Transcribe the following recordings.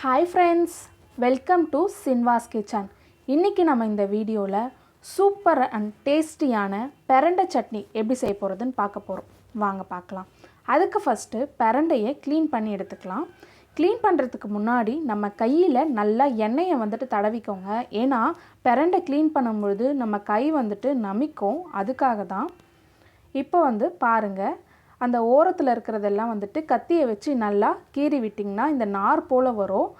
Hi friends welcome to சின்வாஸ் kitchen இன்றைக்கி நம்ம இந்த வீடியோவில் சூப்பர் அண்ட் டேஸ்டியான பெரண்டை சட்னி எப்படி செய்ய போகிறதுன்னு பார்க்க போகிறோம் வாங்க பார்க்கலாம். அதுக்கு ஃபஸ்ட்டு பெரண்டையை க்ளீன் பண்ணி எடுத்துக்கலாம். க்ளீன் பண்ணுறதுக்கு முன்னாடி நம்ம கையில் நல்லா எண்ணெயை வந்துட்டு தடவிக்கோங்க. ஏன்னா பெரண்டை க்ளீன் பண்ணும்பொழுது நம்ம கை வந்துட்டு நமிக்கும். அதுக்காக தான் இப்போ வந்து பாருங்கள் அந்த ஓரத்தில் இருக்கிறதெல்லாம் வந்துட்டு கத்தியை வச்சு நல்லா கீறி விட்டிங்கன்னா இந்த நார் போல் வரும்.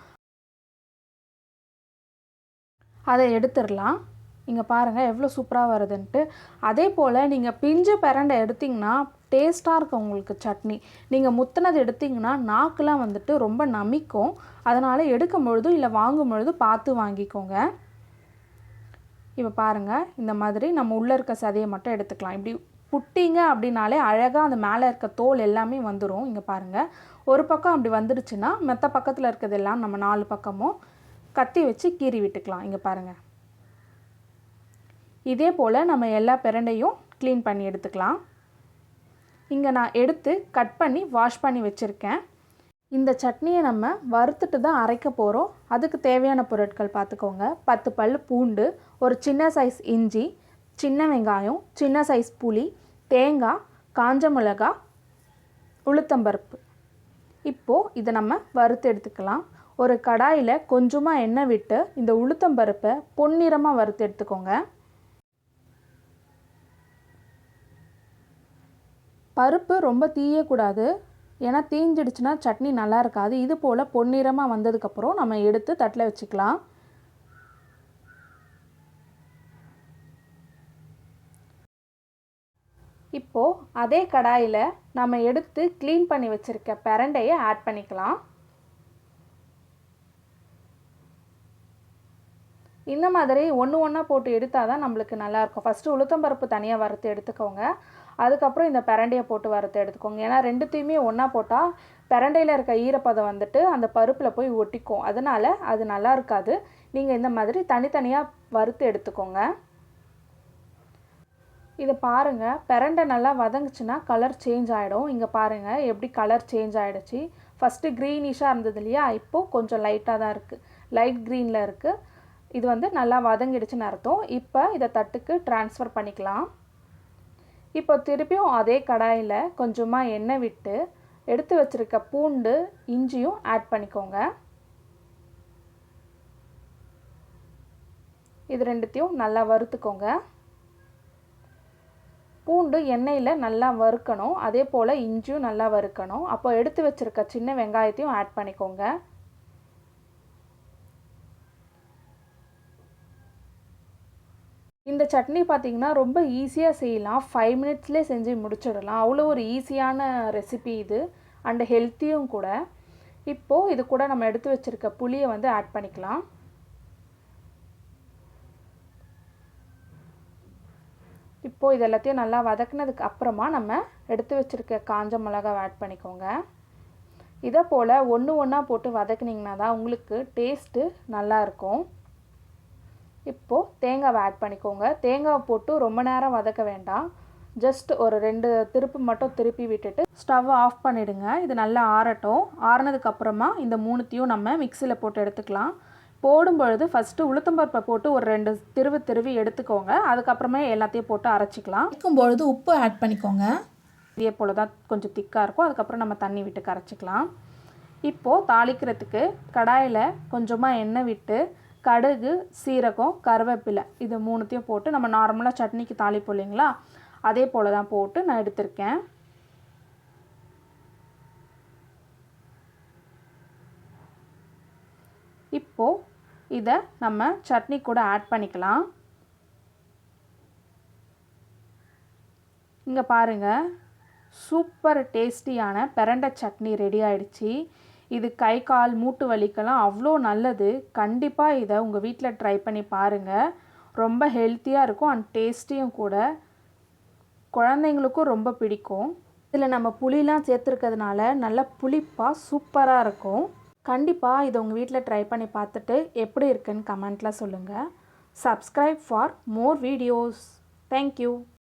அதை எடுத்துடலாம். இங்கே பாருங்கள் எவ்வளோ சூப்பராக வருதுன்ட்டு. அதே போல் நீங்கள் பிஞ்சு பிரண்டை எடுத்திங்கன்னா டேஸ்ட்டாக இருக்கும் உங்களுக்கு சட்னி. நீங்கள் முத்தினது எடுத்திங்கன்னா நாக்குலாம் வந்துட்டு ரொம்ப நமிக்கும். அதனால் எடுக்கும் பொழுதும் இல்லை வாங்கும் பொழுது பார்த்து வாங்கிக்கோங்க. இப்போ பாருங்கள் இந்த மாதிரி நம்ம உள்ளே இருக்க சதையை மட்டும் எடுத்துக்கலாம். இப்படி புட்டிங்க அப்படின்னாலே அழகாக அந்த மேலே இருக்க தோல் எல்லாமே வந்துடும் இங்கே பாருங்கள் ஒரு பக்கம் அப்படி வந்துடுச்சுன்னா மெத்த பக்கத்தில் இருக்கிறதெல்லாம் நம்ம நாலு பக்கமும் கத்தி வச்சு கீறி விட்டுக்கலாம். இங்கே பாருங்கள் இதே போல் நம்ம எல்லா பிரண்டையும் க்ளீன் பண்ணி எடுத்துக்கலாம். இங்கே நான் எடுத்து கட் பண்ணி வாஷ் பண்ணி வச்சுருக்கேன். இந்த சட்னியை நம்ம வறுத்துட்டு தான் அரைக்க போகிறோம் அதுக்கு தேவையான பொருட்கள் பார்த்துக்கோங்க. பத்து பல் பூண்டு ஒரு சின்ன சைஸ் இஞ்சி சின்ன வெங்காயம் சின்ன சைஸ் புளி தேங்காய் காஞ்ச மிளகா உளுத்தம்பருப்பு இப்போது இதை நம்ம வறுத்து எடுத்துக்கலாம். ஒரு கடாயில் கொஞ்சமாக எண்ணெய் விட்டு இந்த உளுத்தம்பருப்பை பொன்னிறமாக வறுத்து எடுத்துக்கோங்க. பருப்பு ரொம்ப தீயக்கூடாது. ஏன்னா தீஞ்சிடுச்சுன்னா சட்னி நல்லா இருக்காது. இது போல் பொன்னிறமாக வந்ததுக்கப்புறம் நம்ம எடுத்து தட்டில் வச்சுக்கலாம். இப்போது அதே கடாயில் நம்ம எடுத்து க்ளீன் பண்ணி வச்சுருக்க பிரண்டையை ஆட் பண்ணிக்கலாம். இந்த மாதிரி ஒன்று ஒன்றா போட்டு எடுத்தால் தான் நம்மளுக்கு நல்லாயிருக்கும் ஃபஸ்ட்டு உளுத்தம்பருப்பு தனியாக வறுத்து எடுத்துக்கோங்க. அதுக்கப்புறம் இந்த பிரண்டையை போட்டு வறுத்து எடுத்துக்கோங்க. ஏன்னா ரெண்டுத்தையுமே ஒன்றா போட்டால் பிரண்டையில் இருக்க ஈரப்பதம் வந்துட்டு அந்த பருப்பில் போய் ஒட்டிக்கும். அதனால் அது நல்லா இருக்காது. நீங்கள் இந்த மாதிரி தனித்தனியாக வறுத்து எடுத்துக்கோங்க. இதை பாருங்கள் பிரண்டை நல்லா வதங்குச்சுன்னா கலர் சேஞ்ச் ஆகிடும் இங்கே பாருங்கள் எப்படி கலர் சேஞ்ச் ஆகிடுச்சு ஃபஸ்ட்டு க்ரீனிஷாக இருந்தது இல்லையா? இப்போது கொஞ்சம் லைட்டாக தான் இருக்குது லைட் க்ரீனில் இருக்குது இது வந்து நல்லா வதங்கிடுச்சுன்னு அர்த்தம். இப்போ இதை தட்டுக்கு ட்ரான்ஸ்ஃபர் பண்ணிக்கலாம். இப்போ திருப்பியும் அதே கடாயில் கொஞ்சமாக எண்ணெய் விட்டு எடுத்து வச்சுருக்க பூண்டு இஞ்சியும் ஆட் பண்ணிக்கோங்க. இது ரெண்டுத்தையும் நல்லா வறுத்துக்கோங்க. பூண்டு எண்ணெயில் நல்லா வறுக்கணும். அதே போல் இஞ்சியும் நல்லா வறுக்கணும். அப்போ எடுத்து வச்சுருக்க சின்ன வெங்காயத்தையும் ஆட் பண்ணிக்கோங்க. இந்த சட்னி பார்த்திங்கன்னா ரொம்ப ஈஸியாக செய்யலாம். ஃபைவ் மினிட்ஸ்லேயே செஞ்சு முடிச்சிடலாம். அவ்வளோ ஒரு ஈஸியான ரெசிபி இது. அண்டு ஹெல்த்தியும் கூட. இப்போது இது கூட நம்ம எடுத்து வச்சுருக்க புளியை வந்து ஆட் பண்ணிக்கலாம். இப்போது இது எல்லாத்தையும் நல்லா வதக்குனதுக்கு அப்புறமா நம்ம எடுத்து வச்சுருக்க காஞ்ச மிளகாவை ஆட் பண்ணிக்கோங்க. இதை போல் ஒன்று ஒன்றா போட்டு வதக்குனிங்கன்னா தான் உங்களுக்கு டேஸ்ட்டு நல்லாயிருக்கும் இப்போது தேங்காவை ஆட் பண்ணிக்கோங்க. தேங்காவை போட்டு ரொம்ப நேரம் வதக்க வேண்டாம். ஜஸ்ட் ஒரு ரெண்டு திருப்பு மட்டும் திருப்பி விட்டுட்டு ஸ்டவ் ஆஃப் பண்ணிவிடுங்க இது நல்லா ஆறட்டும். ஆறினதுக்கப்புறமா இந்த மூணுத்தையும் நம்ம மிக்சியில் போட்டு எடுத்துக்கலாம். போடும் பொழுது ஃபஸ்ட்டு உளுத்தம்பருப்பை போட்டு ஒரு ரெண்டு திருவு திருவி எடுத்துக்கோங்க. அதுக்கப்புறமே எல்லாத்தையும் போட்டு அரைச்சிக்கலாம். இருக்கும் பொழுது உப்பு ஆட் பண்ணிக்கோங்க. இதே போல் தான் கொஞ்சம் திக்காக இருக்கும். அதுக்கப்புறம் நம்ம தண்ணி விட்டு கரைச்சிக்கலாம். இப்போது தாளிக்கிறதுக்கு கடாயில் கொஞ்சமாக எண்ணெய் விட்டு கடுகு சீரகம் கருவேப்பிலை இது மூணுத்தையும் போட்டு நம்ம நார்மலாக சட்னிக்கு தாளிப்போம் இல்லைங்களா? அதே போல் தான் போட்டு நான் எடுத்திருக்கேன். இப்போது இதை நம்ம சட்னி கூட ஆட் பண்ணிக்கலாம். இங்கே பாருங்கள் சூப்பர் டேஸ்டியான பிரண்டை சட்னி ரெடி ஆயிடுச்சு. இது கை கால் மூட்டு வலிக்கெல்லாம் அவ்வளோ நல்லது. கண்டிப்பாக இதை உங்கள் வீட்டில் ட்ரை பண்ணி பாருங்கள் ரொம்ப ஹெல்த்தியாக இருக்கும் அண்ட் டேஸ்டியும் கூட. குழந்தைங்களுக்கும் ரொம்ப பிடிக்கும். இதில் நம்ம புளிலாம் சேர்த்துருக்கிறதுனால நல்லா புளிப்பாக சூப்பராக இருக்கும். கண்டிப்பாக இதை உங்கள் வீட்டில் ட்ரை பண்ணி பார்த்துட்டு எப்படி இருக்குன்னு கமெண்ட்டில் சொல்லுங்கள் subscribe for more videos thank you